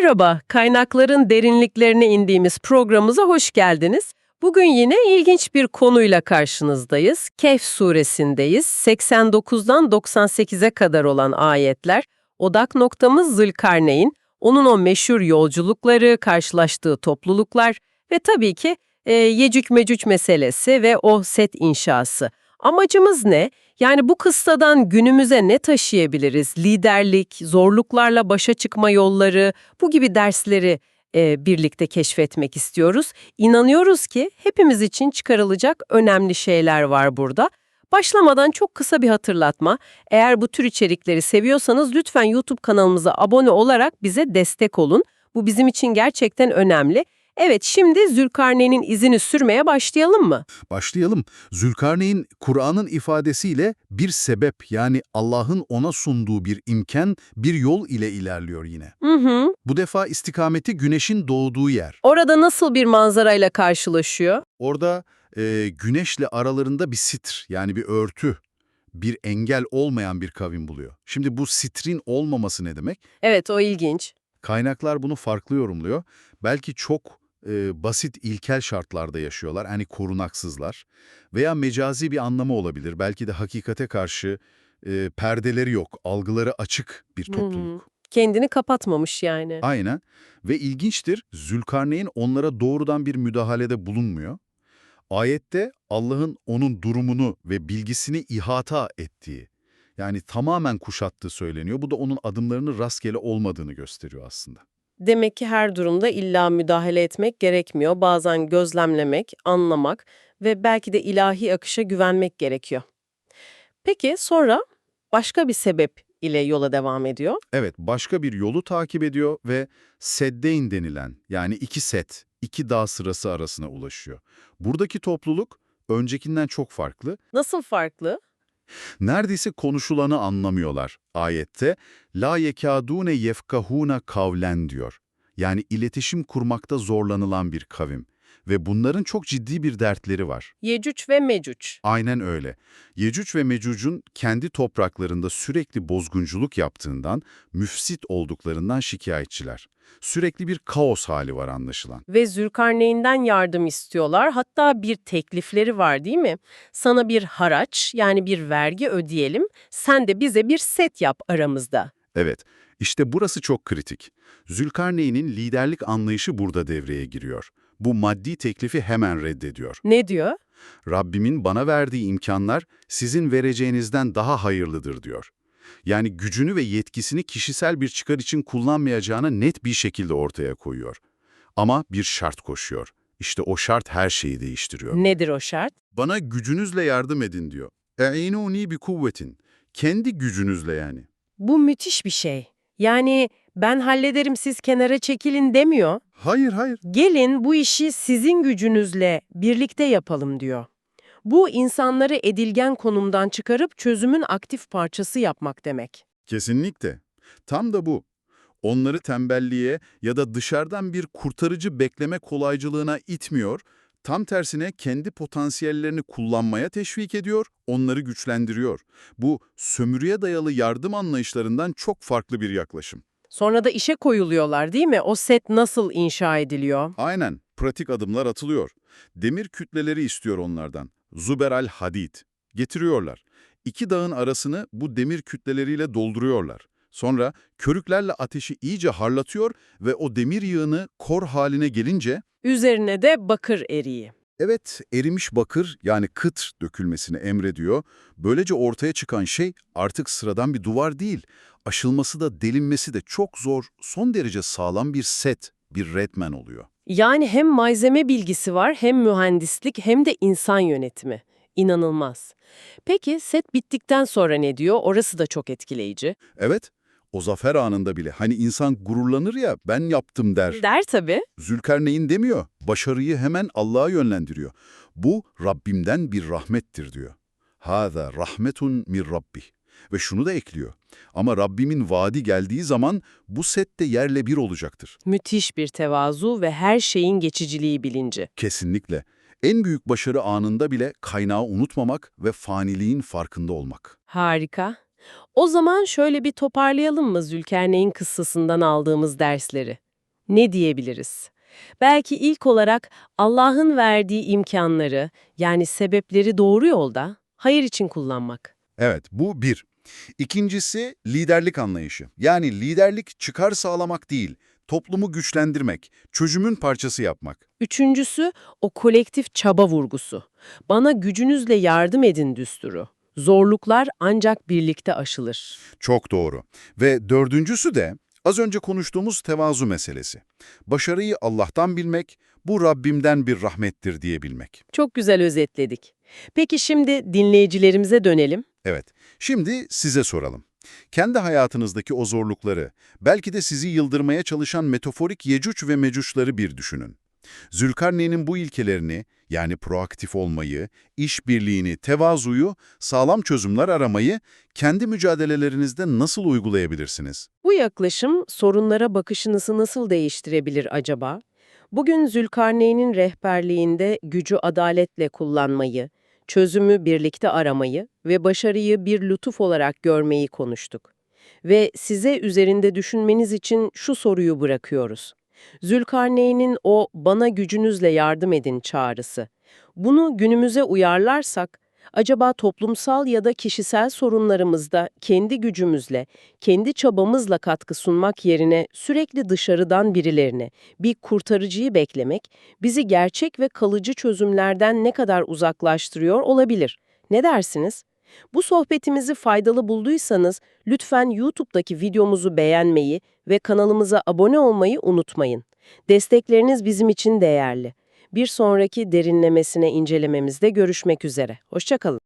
Merhaba, kaynakların derinliklerine indiğimiz programımıza hoş geldiniz. Bugün yine ilginç bir konuyla karşınızdayız. Kehf suresindeyiz. 89'dan 98'e kadar olan ayetler. Odak noktamız Zülkarneyn, onun o meşhur yolculukları, karşılaştığı topluluklar ve tabii ki e, Yecüc Mecüc meselesi ve o set inşası. Amacımız ne? Yani bu kıssadan günümüze ne taşıyabiliriz? Liderlik, zorluklarla başa çıkma yolları, bu gibi dersleri e, birlikte keşfetmek istiyoruz. İnanıyoruz ki hepimiz için çıkarılacak önemli şeyler var burada. Başlamadan çok kısa bir hatırlatma. Eğer bu tür içerikleri seviyorsanız lütfen YouTube kanalımıza abone olarak bize destek olun. Bu bizim için gerçekten önemli. Evet, şimdi Zülkarneyn'in izini sürmeye başlayalım mı? Başlayalım. Zülkarneyn, Kur'an'ın ifadesiyle bir sebep yani Allah'ın ona sunduğu bir imkan, bir yol ile ilerliyor yine. Hı hı. Bu defa istikameti güneşin doğduğu yer. Orada nasıl bir manzarayla karşılaşıyor? Orada e, güneşle aralarında bir sitr yani bir örtü, bir engel olmayan bir kavim buluyor. Şimdi bu sitrin olmaması ne demek? Evet, o ilginç. Kaynaklar bunu farklı yorumluyor. Belki çok e, basit ilkel şartlarda yaşıyorlar, yani korunaksızlar. Veya mecazi bir anlamı olabilir. Belki de hakikate karşı e, perdeleri yok, algıları açık bir Hı hı. topluluk. Kendini kapatmamış yani. Aynen. Ve ilginçtir, Zülkarneyn onlara doğrudan bir müdahalede bulunmuyor. Ayette Allah'ın onun durumunu ve bilgisini ihata ettiği, yani tamamen kuşattığı söyleniyor. Bu da onun adımlarının rastgele olmadığını gösteriyor aslında. Demek ki her durumda illa müdahale etmek gerekmiyor. Bazen gözlemlemek, anlamak ve belki de ilahi akışa güvenmek gerekiyor. Peki sonra başka bir sebep ile yola devam ediyor. Evet, başka bir yolu takip ediyor ve Seddeyn denilen yani iki set, iki dağ sırası arasına ulaşıyor. Buradaki topluluk öncekinden çok farklı. Nasıl farklı? Neredeyse konuşulanı anlamıyorlar. Ayette la yekadune yefkahuna kavlen diyor. Yani iletişim kurmakta zorlanılan bir kavim. Ve bunların çok ciddi bir dertleri var. Yecüc ve Mecüc. Aynen öyle. Yecüc ve Mecüc'ün kendi topraklarında sürekli bozgunculuk yaptığından, müfsit olduklarından şikayetçiler. Sürekli bir kaos hali var anlaşılan. Ve Zülkarneyn'den yardım istiyorlar. Hatta bir teklifleri var değil mi? Sana bir haraç yani bir vergi ödeyelim, sen de bize bir set yap aramızda. Evet, işte burası çok kritik. Zülkarneyn'in liderlik anlayışı burada devreye giriyor bu maddi teklifi hemen reddediyor. Ne diyor? Rabbimin bana verdiği imkanlar sizin vereceğinizden daha hayırlıdır diyor. Yani gücünü ve yetkisini kişisel bir çıkar için kullanmayacağını net bir şekilde ortaya koyuyor. Ama bir şart koşuyor. İşte o şart her şeyi değiştiriyor. Nedir o şart? Bana gücünüzle yardım edin diyor. E'inuni bi kuvvetin. Kendi gücünüzle yani. Bu müthiş bir şey. Yani ben hallederim siz kenara çekilin demiyor. Hayır hayır. Gelin bu işi sizin gücünüzle birlikte yapalım diyor. Bu insanları edilgen konumdan çıkarıp çözümün aktif parçası yapmak demek. Kesinlikle. Tam da bu. Onları tembelliğe ya da dışarıdan bir kurtarıcı bekleme kolaycılığına itmiyor, tam tersine kendi potansiyellerini kullanmaya teşvik ediyor, onları güçlendiriyor. Bu sömürüye dayalı yardım anlayışlarından çok farklı bir yaklaşım. Sonra da işe koyuluyorlar değil mi? O set nasıl inşa ediliyor? Aynen, pratik adımlar atılıyor. Demir kütleleri istiyor onlardan. Zuberal hadid. Getiriyorlar. İki dağın arasını bu demir kütleleriyle dolduruyorlar. Sonra körüklerle ateşi iyice harlatıyor ve o demir yığını kor haline gelince, Üzerine de bakır eriği. Evet erimiş bakır yani kıtr dökülmesini emrediyor. Böylece ortaya çıkan şey artık sıradan bir duvar değil. Aşılması da delinmesi de çok zor, son derece sağlam bir set, bir redman oluyor. Yani hem malzeme bilgisi var hem mühendislik hem de insan yönetimi. İnanılmaz. Peki set bittikten sonra ne diyor? Orası da çok etkileyici. Evet, o zafer anında bile hani insan gururlanır ya ben yaptım der. Der tabii. Zülkarneyn demiyor, başarıyı hemen Allah'a yönlendiriyor. Bu Rabbimden bir rahmettir diyor. Hâzâ rahmetun mir rabbih. Ve şunu da ekliyor. Ama Rabbimin vaadi geldiği zaman bu set de yerle bir olacaktır. Müthiş bir tevazu ve her şeyin geçiciliği bilinci. Kesinlikle. En büyük başarı anında bile kaynağı unutmamak ve faniliğin farkında olmak. Harika. O zaman şöyle bir toparlayalım mı Zülkarneyn kıssasından aldığımız dersleri? ne diyebiliriz? Belki ilk olarak Allah'ın verdiği imkanları, yani sebepleri doğru yolda, hayır için kullanmak. Evet, bu bir. İkincisi liderlik anlayışı. Yani liderlik çıkar sağlamak değil, toplumu güçlendirmek, çözümün parçası yapmak. Üçüncüsü o kolektif çaba vurgusu. Bana gücünüzle yardım edin düsturu. Zorluklar ancak birlikte aşılır. Çok doğru. Ve dördüncüsü de az önce konuştuğumuz tevazu meselesi. Başarıyı Allah'tan bilmek, bu Rabbimden bir rahmettir diyebilmek. Çok güzel özetledik. Peki şimdi dinleyicilerimize dönelim. Evet, şimdi size soralım. Kendi hayatınızdaki o zorlukları, belki de sizi yıldırmaya çalışan metaforik Yecüc ve Mecüc'ları bir düşünün. Zülkarneyn'in bu ilkelerini, yani proaktif olmayı, işbirliğini, tevazuyu, sağlam çözümler aramayı kendi mücadelelerinizde nasıl uygulayabilirsiniz? Bu yaklaşım sorunlara bakışınızı nasıl değiştirebilir acaba? Bugün Zülkarneyn'in rehberliğinde gücü adaletle kullanmayı, çözümü birlikte aramayı ve başarıyı bir lütuf olarak görmeyi konuştuk. Ve size üzerinde düşünmeniz için şu soruyu bırakıyoruz. Zülkarneyn'in o bana gücünüzle yardım edin çağrısı. Bunu günümüze uyarlarsak, acaba toplumsal ya da kişisel sorunlarımızda kendi gücümüzle, kendi çabamızla katkı sunmak yerine sürekli dışarıdan birilerine, bir kurtarıcıyı beklemek, bizi gerçek ve kalıcı çözümlerden ne kadar uzaklaştırıyor olabilir. Ne dersiniz? Bu sohbetimizi faydalı bulduysanız lütfen YouTube'daki videomuzu beğenmeyi ve kanalımıza abone olmayı unutmayın. Destekleriniz bizim için değerli. Bir sonraki derinlemesine incelememizde görüşmek üzere. Hoşçakalın.